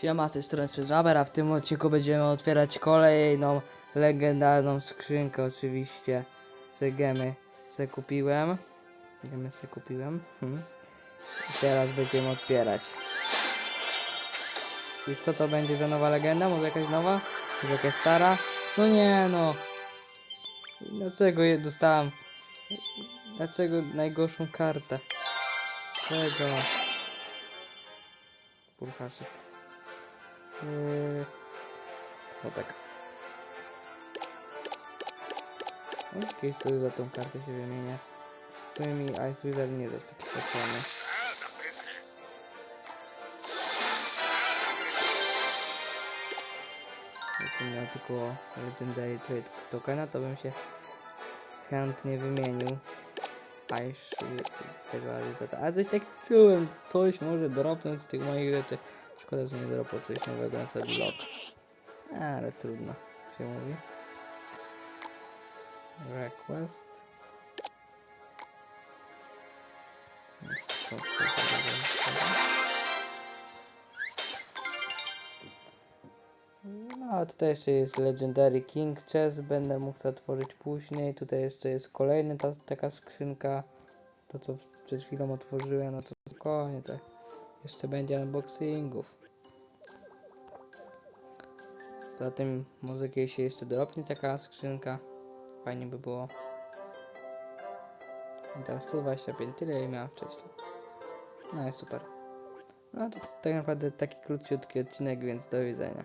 Siema, z tej strony Swyzaber, a w tym odcinku będziemy otwierać kolejną legendarną skrzynkę oczywiście z gemy se kupiłem. Gemy se kupiłem. Hmm. I teraz będziemy otwierać. I co to będzie za nowa legenda? Może jakaś nowa? Może jakaś stara? No nie no. Dlaczego je dostałem? Dlaczego najgorszą kartę? Czego? Pulchaszyt. Yy, No tak. No, Kiedyś sobie za tą kartę się wymienię. W sumie mi Ice Wizard nie jest taki potrzebny. Jakbym miał tylko Legendary Trade Tokena, to bym się chętnie wymienił. Ice z tego Alizata. A coś tak czułem, coś może dropnąć z tych moich rzeczy. Szkoda, że nie dropło coś nowego, na przykład. Ale trudno się mówi. Request. No, a tutaj jeszcze jest Legendary King Chest, będę mógł otworzyć później. Tutaj jeszcze jest kolejna ta, taka skrzynka. To co przed chwilą otworzyłem, no to spokojnie, to jeszcze będzie unboxingów. Poza tym kiedyś się jeszcze dropnie taka skrzynka. Fajnie by było. I teraz 125, tyle ile miałem wcześniej. No i super. No to tak naprawdę taki króciutki odcinek, więc do widzenia.